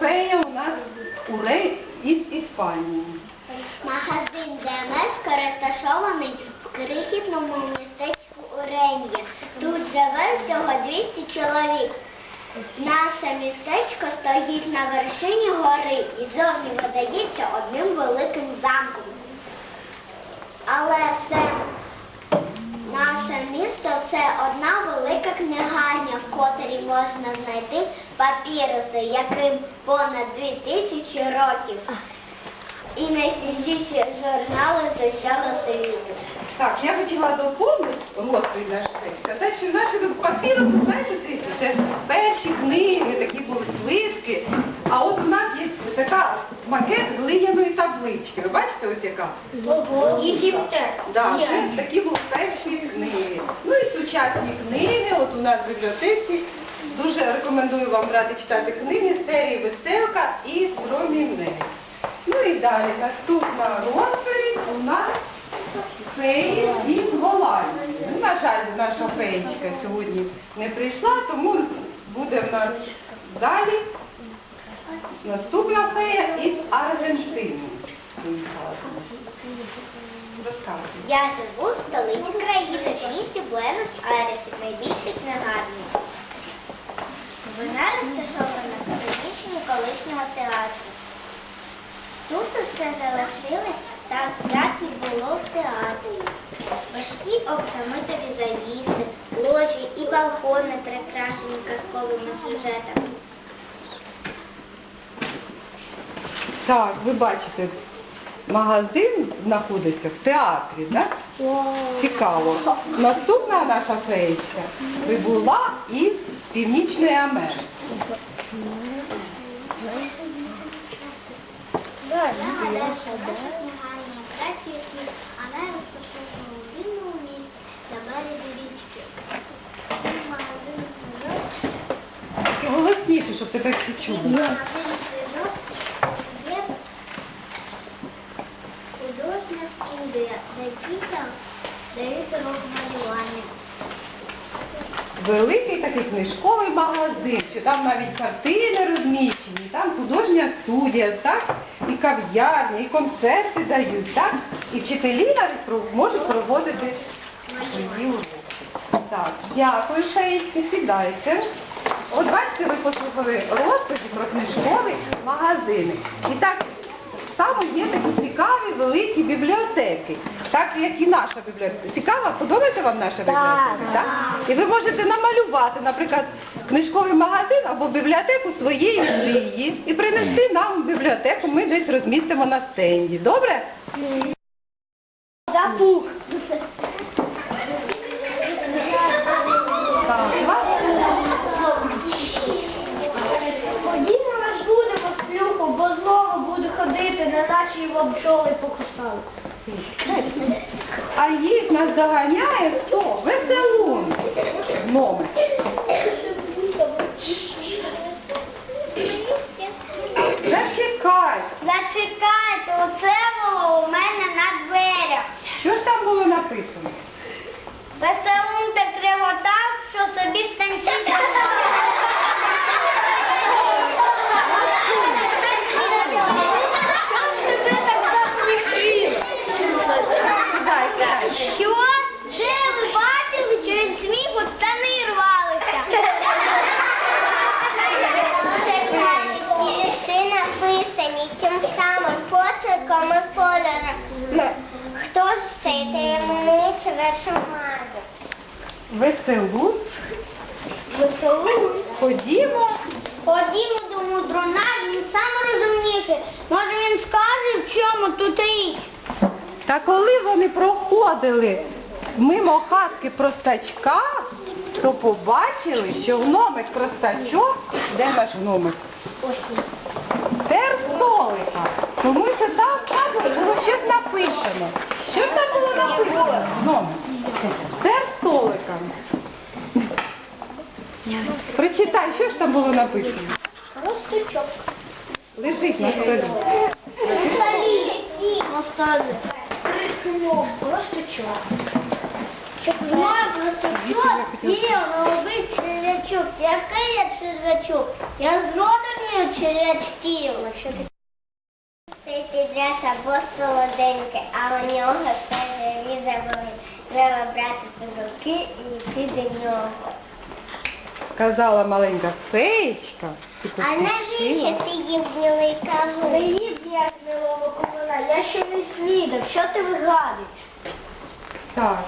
фея у нас Урей із Іспанії. Магазин ДМС розташований в крихітному містечку Уренія. Тут живе всього 200 чоловік. Наше містечко стоїть на вершині гори і зовні видається одним великим замком. Але все наше місто це одна велика книгарня, в котрій можна знайти папіруси, яким понад 2000 років. І найсвіжіші журнали з усього світу. Так, я хотіла доповнити розповідь наш текст. Сказати, що наші папіри, знаєте, це перші книги, такі були свитки. А от у нас є така макет глиняної таблички. Ви бачите, ось яка? І гіптер. Да, це такі були перші книги. Ну і сучасні книги, от у нас в бібліотеці. Дуже рекомендую вам брати читати книги серії Веселка і Промінець. Ну і далі, наступна розповідь у нас феї із Голландії. Ну, на жаль, наша феєчка сьогодні не прийшла, тому буде в нас далі наступна фея із Аргентини. Я живу в столиці країни, в місті Буенос-Айресі, найбільшій книгарні. Вона розташована в приміщенні колишнього театру. Тут усе залишилось так, як і було в театрі. Важкі оксамитові завіси, ложі і балкони, прикрашені казковими сюжетами. Так, ви бачите, магазин знаходиться в театрі, так? Цікаво. Наступна наша феєчка прибула із Північної Америки. Цей Голосніше, щоб тебе всі чули. магазин книжок є художня студія, де дітям дають урок малювання. Великий такий книжковий магазин, що там навіть картини розміщені, там художня студія, так? І кав'ярня, і концерти дають, так? І вчителі навіть можуть проводити свої. Так, дякую, Шаїчки, сідайте. От бачите, ви послухали розповіді про книжкові магазини. І так само є такі цікаві великі бібліотеки, так як і наша бібліотека. Цікаво, подобається вам наша бібліотека? Так. І ви можете намалювати, наприклад, книжковий магазин або бібліотеку своєї мрії і принести нам в бібліотеку, ми десь розмістимо на стенді. Добре? Запух. Так, Ходімо по сплюху, бо знову буду ходити, не наче його бджоли покусали. А їх нас доганяє хто? Веселун. Номер. Зачекай. Зачекайте, оце було у мене на дверях. Що ж там було написано? Веселун так реготав, що собі штанці Сідай, сідай. Що? Де ви бачили, що від сміху штани рвалися? Вірші написані тим самим почерком і кольором. Хто ж цей таємничий вершомазик? Веселун. Веселун. Ходімо. Ходімо до мудруна, він сам розумніший. Може він скаже, в чому тут річ? Та коли вони проходили мимо хатки простачка, то побачили, що гномик простачок, де наш гномик? Тер столика. Тому що там там було щось написано. Що ж там було написано? Гномик. Тер столика. Прочитай, що ж там було написано? Стучок. Лежить на столі. На столі. Просто чок. Немає просто чок. Є, робить червячок. Який я червячок? Я зроблю червячків. Цей підряд або солоденьке, а у нього все живі заболи. Треба брати під руки і йти до нього. Казала маленька феєчка. і А навіщо ти їв білий кавун? Привіт, я милого комуна, я ще не снідав, що ти вигадуєш? Так.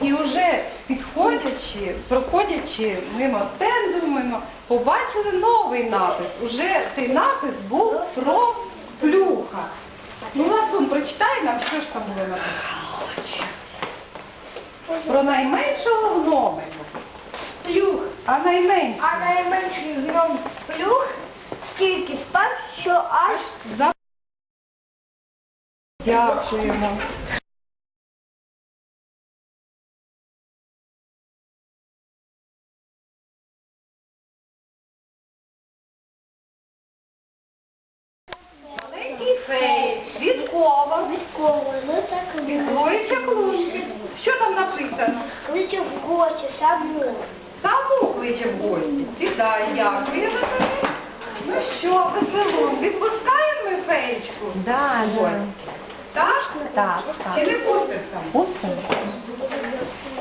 І вже підходячи, проходячи мимо стенду, мимо, побачили новий напис. Уже цей напис був про плюха. Ну, Ласун, прочитай нам, що ж там було написано. Про найменшого гномика. Плюх. А найменший? А найменший гном сплюх стільки спав, що аж. Дякуємо. Маленький фей, відкова, відколи, ну так від злої чаклунки. Що там написано? Кличе в гості саму. Саму кличе в гості. Дякуємо тобі. Ну що, веселун, відпускаємо ми феєчку? Да, Ой. да. Так? Так, так. Чи не пуститься? Пусто?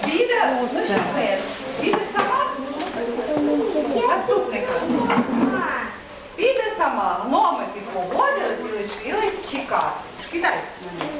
Піде, ну що ти? Підеш сама? Наступника. Піде сама. Гномики погодились і лишились чекати. Кидай мене.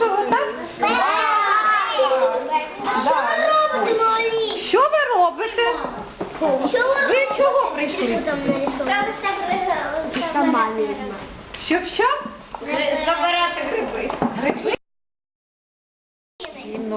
Що ви робите. Що ви робите? Що ви Ви чого прийшли? Щоб що? Забирати гриби. Гриби? Гімн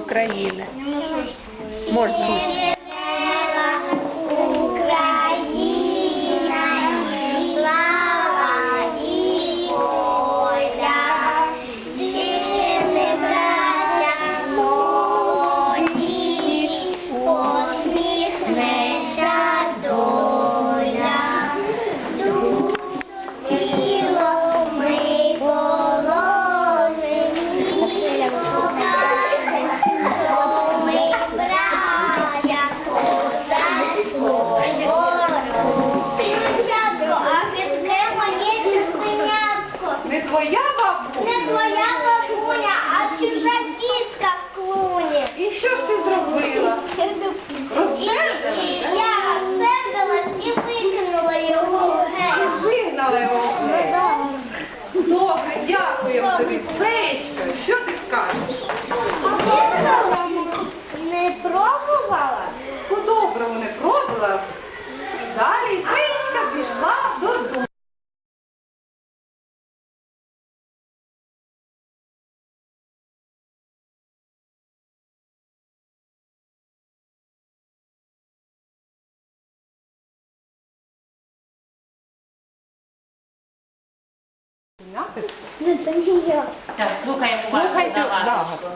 Напис? Не то не я. Так, слухаємо Слухайте загадку.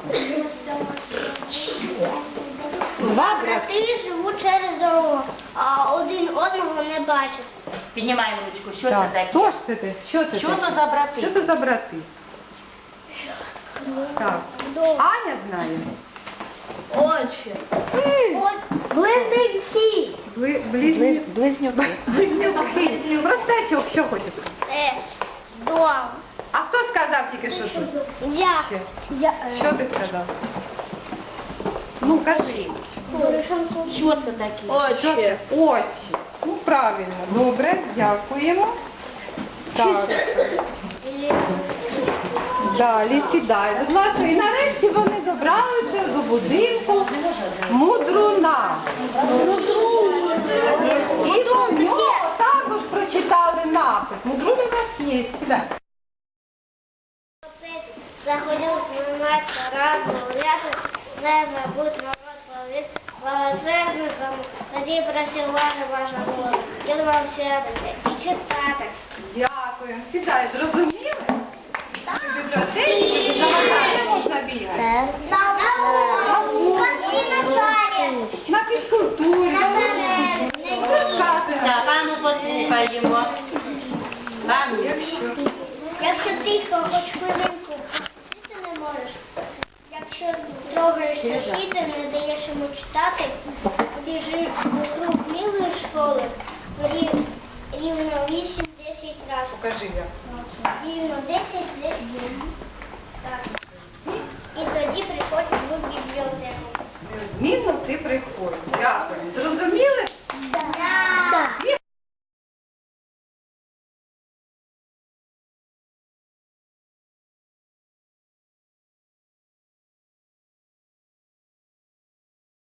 Два брати. Брати живуть через дорогу, а один одного не бачать. Піднімаємо ручку. Що Так, це таке? хто ж ти ти? Що ти Що то за брати? Що це за брати? Так. Аня знає. Коротше. От близнеці. Бли, близнюки. Близнюки. Близнюки. Простачок, що хочете? Е, дом. А хто сказав тільки що тут? Я. Ще. Я. е, Що ти сказав? Ну, кажи. Що це таке? Це? Очі. Ну, правильно. Добре, дякуємо. Так. Далі сідай, будь ласка. І нарешті вони добралися до будинку мудруна. І до нього також прочитали напис. Мудрун у нас є. Сідай. Заходил заниматься разного ряда, наверное, будет народ ловит волшебником, тоді просив ваша ваша воля, і вам сядете і читати. Дякую. Сідай, зрозуміли? В бібліотеці можна бігати. На Кажи як. Рівно 10 днів І тоді приходять в бібліотеку. Неодмінно ти приходиш. Дякую. Зрозуміли?